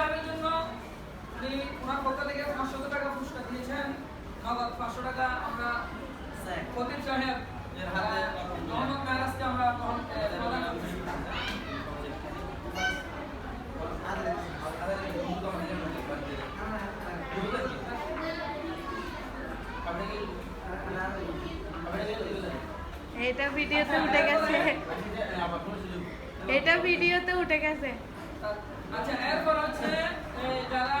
সাহেবের জন্য উনি ওনার পক্ষ থেকে পাঁচশো টাকা পুরস্কার দিয়েছেন। নগদ পাঁচশো টাকা আমরা খতিব সাহেব এর হাতে আহ, মোহাম্মদ নারাজকে আমরা প্রদান করছি। এটা ভিডিওতে উঠে গেছে। এটা ভিডিওতে উঠে গেছে। আচ্ছা এরপর হচ্ছে যারা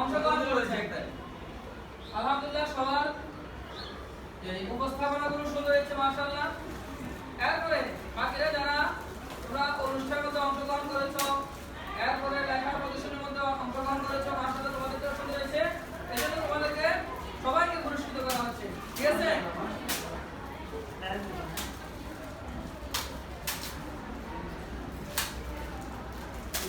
অংশগ্রহণ করেছে। আলহামদুলিল্লাহ সবার এই উপস্থাপনাগুলো শুরু হয়েছে মাশাআল্লাহ। এরপরে বাকিরা যারা তোমরা অনুষ্ঠানের মধ্যে অংশগ্রহণ করেছ এরপরে লেখা প্রদর্শনের মধ্যে অংশগ্রহণ করেছ মাশাআল্লাহ তোমাদেরকে সুন্দর হয়েছে এই জন্য তোমাদেরকে সবাইকে পুরস্কৃত করা হচ্ছে ঠিক আছে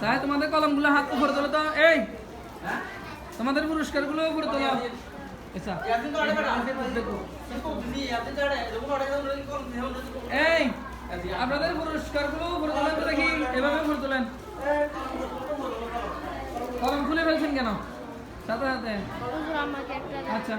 সাহেব তোমাদের কলমগুলো হাত উপরে তোলো তো এই হ্যাঁ তোমাদের পুরস্কারগুলো উপরে তোলো আচ্ছা এই আপনাদের পুরস্কারগুলো উপরে তোলেন তো দেখি এভাবে উপরে তোলেন। কলম খুলে ফেলছেন কেন? সাথে সাথে। আচ্ছা।